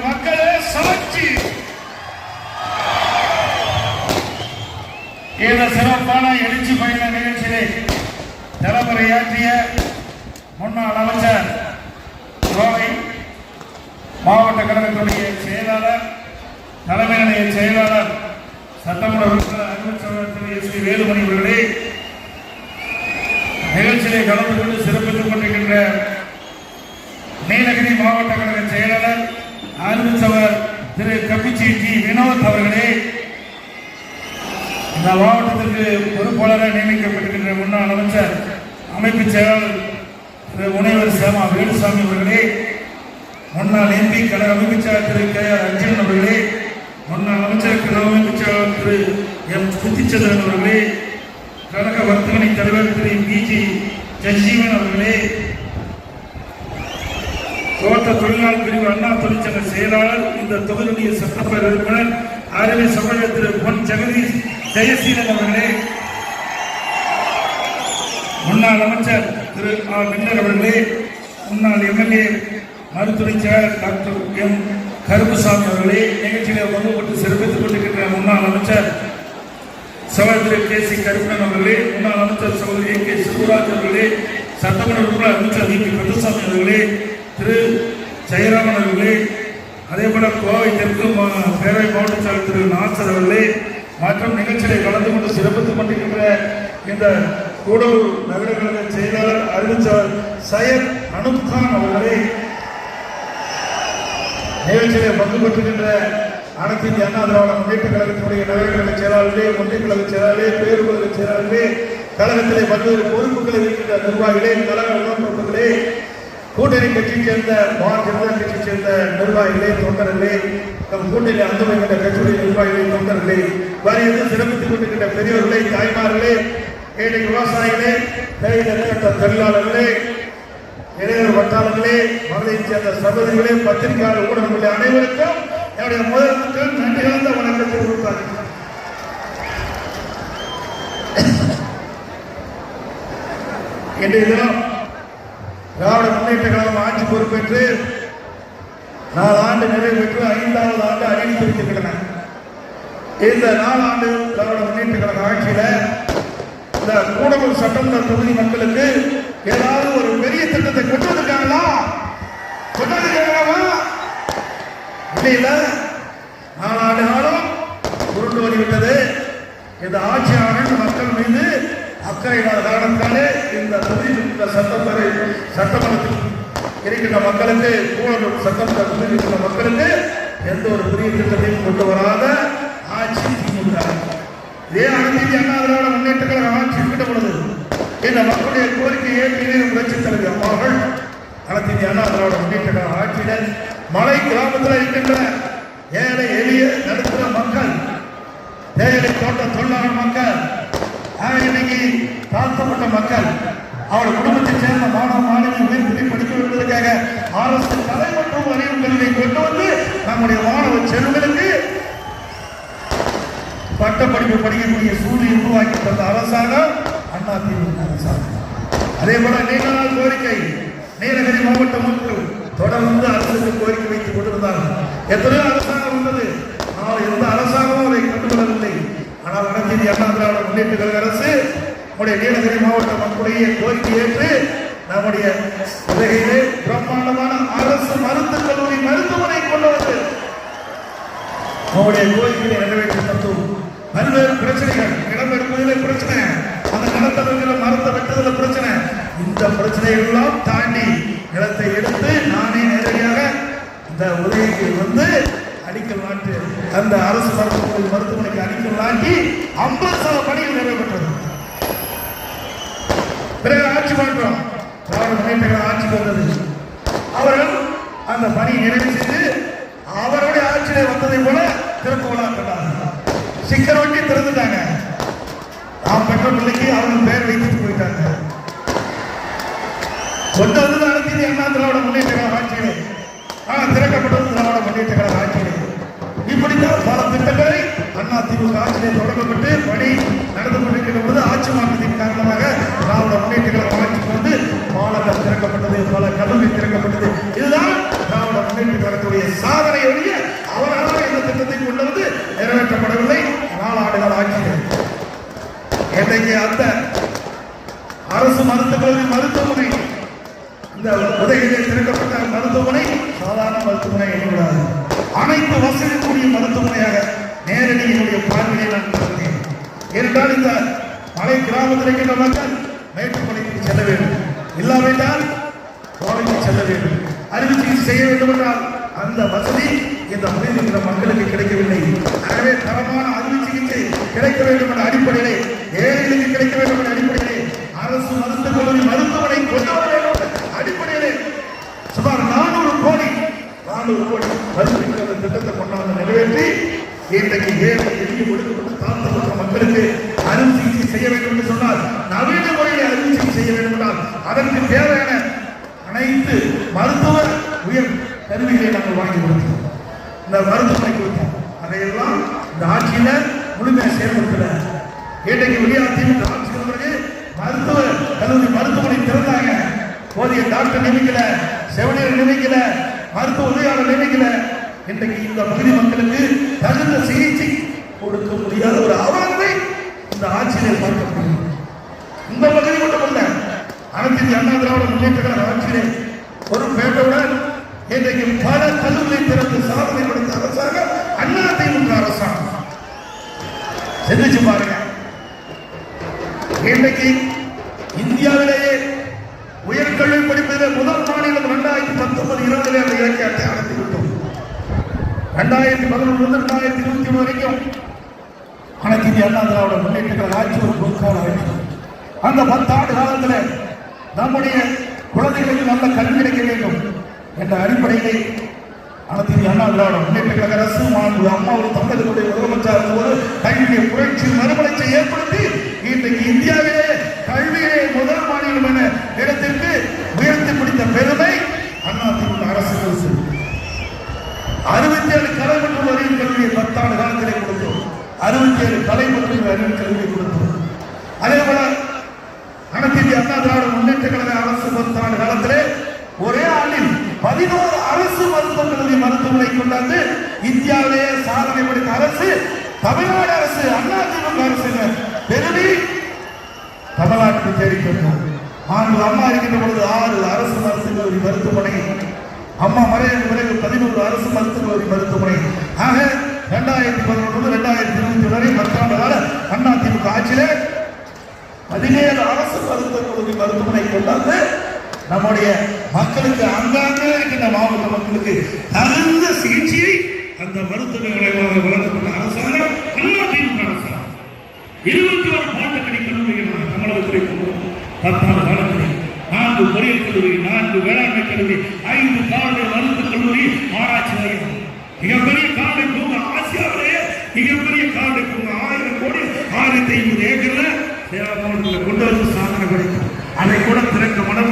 மக்களே சமச்சி இந்த சிறப்பான எழுச்சி பயண நிகழ்ச்சியை தலைமுறையாற்றிய முன்னாள் அமைச்சர் கோவை மாவட்ட கழகத்துடைய செயலாளர் தலைமை நிலைய செயலாளர் சட்டமன்ற உறுப்பினர் ஸ்ரீ வேலுமணி அவர்களே நிகழ்ச்சியை கலந்து கொண்டு சிறப்பித்துக் கொண்டிருக்கின்ற நீலகிரி மாவட்ட அருள்சவர் திரு கப்பிச்சி டி வினோத் அவர்களே இந்த மாவட்டத்திற்கு பொறுப்பாளராக நியமிக்கப்பட்டிருக்கின்ற முன்னாள் அமைச்சர் அமைப்பு செயலாளர் திரு முனைவர் சேமா வேலுசாமி அவர்களே முன்னாள் எம்பி கழக அமைப்பு செயலாளர் திரு கே ஆர் அர்ஜுன் அவர்களே முன்னாள் அமைச்சர் கழக அமைப்பு செயலாளர் திரு எம் புத்திச்சந்திரன் அவர்களே கழக வர்த்தகனை தலைவர் திரு பிஜி ஜெஜீவன் அவர்களே தோட்ட தொழிலாளர் பிரிவு அண்ணா தொழிற்சங்க செயலாளர் இந்த தொகுதியுடைய சட்டப்பேரவை உறுப்பினர் அறிவை சகோதரர் திரு பொன் ஜெகதீஷ் ஜெயசீலன் அவர்களே முன்னாள் அமைச்சர் திரு ஆர் மின்னர் அவர்களே முன்னாள் எம்எல்ஏ மருத்துவ செயலர் டாக்டர் எம். கருப்புசாமி அவர்களே நிகழ்ச்சியிலே பங்குபட்டு சிறப்பித்துக் கொண்டிருக்கின்ற முன்னாள் அமைச்சர் சகோதரி கே. சி. கருப்பன் அவர்களே முன்னாள் அமைச்சர் சகோதரி ஏ. கே. சிவராஜ் அவர்களே சட்டமன்ற உறுப்பினர் அமைச்சர் வி. பி. கந்தசாமி அவர்களே திரு ஜெயராமன் அவர்களே அதே போல கோவை தெற்கு பேரவை மாவட்ட செயலர் திரு நாசர் அவர்களே மற்றும் நிகழ்ச்சியை கலந்து கொண்டு சிறப்பித்துக் கொண்டிருக்கின்ற இந்த கூடலூர் நகர கழக செயலாளர் அறிவிச்சவர் சையத் அனுப்கான் அவர்களே. நிகழ்ச்சியிலே பங்கு பெற்றுகின்ற அனைத்து இந்திய அண்ணா திராவிட முன்னேற்ற கழகத்தினுடைய நகர கழக செயலாளர்களே ஒன்றிய கழக செயலாளர்களே பேரு செயலாளர்களே கழகத்திலே பல்வேறு பொறுப்புகளை இருக்கின்ற நிர்வாகிகளே கழக கூட்டணி கட்சியைச் சேர்ந்த பாரதிய ஜனதா கட்சியைச் சேர்ந்த நிர்வாகிகளே தொண்டர்களே நம் கூட்டணி அந்த கட்சியுடைய நிர்வாகிகளே தொண்டர்களே வாரியத்தில் சிறப்பித்துக் கொண்டிருக்கின்ற பெரியவர்களே தாய்மார்களே ஏழை விவசாயிகளே தேயிலை தொழிலாளர்களே இளைஞர் வட்டாளர்களே மகளிரைச் சேர்ந்த சகோதரிகளே பத்திரிகையாளர் ஊடகங்களே அனைவருக்கும் என்னுடைய முதலுக்கு நன்றி கலந்த வணக்கத்தை கொடுத்தாங்க இன்றைய தினம் முன்னேற்ற கழகம் ஆட்சி பொறுப்பேற்று நாலு ஆண்டு நிறைவு பெற்று ஐந்தாவது ஆண்டு அறிவித்திருக்கின்றன இந்த நாலாண்டு திராவிட முன்னேற்ற கழக ஆட்சியில இந்த கூடலூர் சட்டமன்ற தொகுதி மக்களுக்கு ஏதாவது ஒரு பெரிய திட்டத்தை கொண்டு வந்திருக்காங்களா கொண்டு வந்திருக்காங்களா இல்லை நாலாண்டு காலம் உருண்டு வந்துவிட்டது இந்த ஆட்சியாளர்கள் மக்கள் மீது அக்கறையினால் காரணத்தாலே இந்த தொகுதியில் இருக்கிற சட்டப்பேரவை சட்டமன்றத்தில் இருக்கின்ற மக்களுக்கு கூடலூர் சட்டமன்ற இருக்கின்ற மக்களுக்கு எந்த ஒரு புதிய திட்டத்தையும் கொண்டு வராத ஆட்சி திமுக. இதே அனைத்து அண்ணா திராவிட முன்னேற்ற கழக ஆட்சி இருக்கின்ற பொழுது இந்த மக்களுடைய கோரிக்கையை மீறி புரட்சி தலைவர் அம்மாவர்கள் அனைத்து அண்ணா திராவிட முன்னேற்ற கழக ஆட்சியினர் மலை கிராமத்தில் இருக்கின்ற ஏழை எளிய நடுத்தர மக்கள் ஏழை தோட்ட தொழிலாளர் மக்கள் ஆக, இன்னைக்கு தாழ்த்தப்பட்ட மக்கள் அவர் குடும்பத்தைச் சேர்ந்த மாணவ மாணவி உயர்கல்வி படிக்க வைப்பதற்காக அரசு கலை மற்றும் அறிவு கல்வியை கொண்டு வந்து நம்முடைய மாணவ செல்வங்களுக்கு பட்டப்படிப்பு படிக்கக்கூடிய சூழ்நிலை உருவாக்கி தந்த அரசாங்கம் அண்ணா திமுக அரசாங்கம். அதே போல நீண்ட நாள் கோரிக்கை நீலகிரி மாவட்ட மக்கள் தொடர்ந்து அரசுக்கு கோரிக்கை வைத்துக் கொண்டிருந்தார்கள். எத்தனையோ அரசாங்கம் வந்தது ஆனால் எந்த அரசாங்கமும் அதை கண்டுகொள்ளவில்லை. ஆனால் அனைத்து இந்திய அண்ணா திராவிட முன்னேற்ற கழக அரசு நம்முடைய நீலகிரி மாவட்ட மக்களுடைய கோரிக்கை ஏற்று நம்முடைய உலகிலே பிரம்மாண்டமான அரசு மருத்துவக் கல்லூரி மருத்துவமனை கொண்டு வந்து நம்முடைய கோரிக்கையை நிறைவேற்றி தந்தோம் பல்வேறு பிரச்சனைகள் இடம் எடுப்பதிலே பிரச்சனை அந்த நிலத்தை வைக்கிற மரத்தை வெட்டுதல பிரச்சனை. இந்த பிரச்சனைகள் எல்லாம் தாண்டி நிலத்தை எடுத்து நானே நேரடியாக இந்த உதவிக்கு வந்து அடிக்கல் நாட்டு அந்த அரசு மருத்துவமனை மருத்துவமனைக்கு அடிக்கல் நாட்டி ஐம்பது பிறகு ஆட்சி மாற்றம். திராவிட முன்னேற்ற ஆட்சிக்கு வந்தது. அவர்கள் அந்த பணி நிறைவு செய்து அவருடைய ஆட்சியிலே வந்ததை போல திருப்பூலா கண்டாங்க சிக்கர் வண்டி திறந்துட்டாங்க. நாம் பெற்ற பிள்ளைக்கு அவங்க பேர் வைத்துட்டு போயிட்டாங்க. கொண்டு வந்தது அனைத்து என்ன திராவிட முன்னேற்ற கழக ஆட்சியில். ஆனால் திறக்கப்பட்டது திராவிட முன்னேற்ற கழக ஆட்சி. பிடித்த பல திட்டங்களை அண்ணா திமுக ஆட்சியிலே தொடங்கப்பட்டு பணி நடந்து கொண்டிருக்கிற ஆட்சி மாற்றத்தின் காரணமாக திராவிட முன்னேற்ற கழக அமைப்புக்கு வந்து திறக்கப்பட்டது பல கல்லூரி திறக்கப்பட்டது. இதுதான் திராவிட முன்னேற்ற கழகத்துடைய சாதனை ஒழிய அவர்களால் இந்த திட்டத்தை கொண்டு வந்து நிறைவேற்றப்படவில்லை நாளாடுகள் ஆட்சியில். இன்றைக்கு அந்த அரசு மருத்துவக்கல்லூரி மருத்துவமனை இந்த உதவியில் திறக்கப்பட்ட மருத்துவமனை சாதாரண மருத்துவமனை கூடாது அனைத்து வசதி என்றால் இந்த மலை கிராமத்தில் இருக்கின்ற மக்கள் மேட்டுப்பணிக்கு செல்ல வேண்டும். இல்லாவிட்டால் கோவைக்கு செல்ல வேண்டும். அறுவை சிகிச்சை செய்ய வேண்டும் என்றால் அந்த வசதி இந்த பகுதியில் இருக்கிற மக்களுக்கு கிடைக்கவில்லை. எனவே தரமான அறுவை சிகிச்சை கிடைக்க வேண்டும் என்ற அடிப்படையிலே ஏழைகளுக்கு கிடைக்க வேண்டும் என்ற அடிப்படையிலே அரசு மருத்துவக் கல்லூரி மருத்துவமனை கொண்டு வர வேண்டும் அடிப்படையிலே சுமார் நானூறு கோடி நானூறு கோடி மருத்துவ திட்டத்தை கொண்டாந்து நிறைவேற்றி இன்றைக்கு ஏழை எளிய ஒடுக்கப்பட்ட தாழ்த்தப்பட்ட மக்களுக்கு அறுவை சிகிச்சை செய்ய வேண்டும் என்று சொன்னால் நவீன முறையில் அறுவை சிகிச்சை செய்ய வேண்டும் என்றால் அதற்கு தேவையான அனைத்து மருத்துவ உயர் கருவிகளை நாங்கள் வாங்கி கொடுத்தோம் மருத்துவமனைக்கு மருத்துவமனை அதையெல்லாம் இந்த ஆட்சியில முழுமையாக செயல்படுத்தல. இன்றைக்கு வெளியாட்சியில் இந்த ஆட்சி பிறகு மருத்துவ கல்லூரி மருத்துவமனை திறந்தாங்க. போதிய டாக்டர் நியமிக்கல செவிலியர் நியமிக்கல மருத்துவ உதவியாளர் நியமிக்கல. இன்றைக்கு இந்த பகுதி மக்களுக்கு தகுந்த சிகிச்சை கொடுக்க முடியாத ஒரு அவலத்தை இந்த ஆட்சியிலே பார்க்க முடியும். இந்த பகுதி மட்டுமல்ல அனைத்து அண்ணா திராவிட முன்னேற்ற ஆட்சியிலே ஒரு பேட்டவுடன் இன்றைக்கு பல கல்லூரிகளை திறந்து சாதனை படைத்த அரசாங்கம் அண்ணா திமுக அரசாங்கம் சிந்திச்சு பாருங்க. இன்றைக்கு இந்தியாவிலேயே உயர்கல்வி படிப்பதில் முதல் மாநிலம் இரண்டாயிரத்தி பத்தொன்பது இருபதுல அந்த இலக்கியத்தை அடைந்து விட்டோம் ரெண்டாயிரத்தி பதினொன்று முதல் ரெண்டாயிரத்தி இருபத்தி ஒன்று வரைக்கும் அனைத்து இந்திய அண்ணா திராவிட முன்னேற்ற ஆட்சி ஒரு பொற்கால அந்த பத்தாண்டு காலத்தில் நம்முடைய குழந்தைகளுக்கு நல்ல கல்வி கிடைக்க வேண்டும் என்ற அடிப்படையிலே அனைத்து இந்திய அண்ணா திராவிட முன்னேற்ற கழக அரசு மாண்பு அம்மா ஒரு தமிழகத்துடைய முதலமைச்சர் இருந்தபோது கல்வியை புரட்சி மறுமலர்ச்சி ஏற்படுத்தி இன்றைக்கு இந்தியாவிலே கல்வியை முதல் மாநிலம் என இடத்திற்கு உயர்த்தி பிடித்த பெருமை அண்ணா திமுக அரசு அறுபத்தி ஏழு கலை மற்றும் அறிவு கல்வியை பத்தாண்டு காலத்திலே கொடுத்தோம். அறுபத்தி ஏழு கலை மற்றும் அறிவு கல்வியை கொடுத்தோம். அதே போல அனைத்து இந்திய அண்ணா திராவிட முன்னேற்ற கழக அரசு பத்தாண்டு காலத்திலே ஒரே ஆண்டில் பதினோரு மருத்துவக் கல்லூரி மருத்துவமனை கொண்டாந்து இந்தியாவிலேயே சாதனை படைத்த அரசு தமிழ்நாடு அரசு அண்ணா திமுக அரசு என்ற பெருமை தமிழ்நாட்டுக்கு தேடிக் ஆண்டு அம்மா இருக்கின்ற பொழுது ஆறு அரசு மருத்துவக் கல்லூரி மருத்துவமனை. அம்மா மறைந்த பிறகு பதினோரு அரசு மருத்துவக் கல்லூரி மருத்துவமனை. ஆக இரண்டாயிரத்தி பதினொன்று இரண்டாயிரத்தி இருபத்தி வரை பத்தாண்டு கால அண்ணா திமுக ஆட்சியிலே பதினேழு அரசு மருத்துவக் கல்லூரி மருத்துவமனை கொண்டாந்து நம்முடைய மக்களுக்கு அங்காங்கே இருக்கின்ற மாவட்டம் அவங்களுக்கு தகுந்த சிகிச்சையை அந்த மருத்துவ விளைவாக வழங்கப்பட்ட அரசாங்கம் அண்ணா அரசாங்கம். இருபத்தி ஒரு பாட்டுக்கடி கல்லூரியை நான் தமிழகத்தில் காலத்தில் நான்கு பொறியியல் கல்லூரி நான்கு வேளாண்மை கல்லூரி ஐந்து கால்நடை மருத்துவக் கல்லூரி ஆராய்ச்சி நிலையம். மிகப்பெரிய கால்நடை பூங்கா ஆசியாவிலேயே மிகப்பெரிய கால்நடை பூங்கா ஆயிரம் கோடி ஆயிரத்தி ஐநூறு ஏக்கர்ல சேலம் மாவட்டத்தில் கொண்டு வந்து சாதனை கிடைக்கும் அதை கூட திறக்க மனம்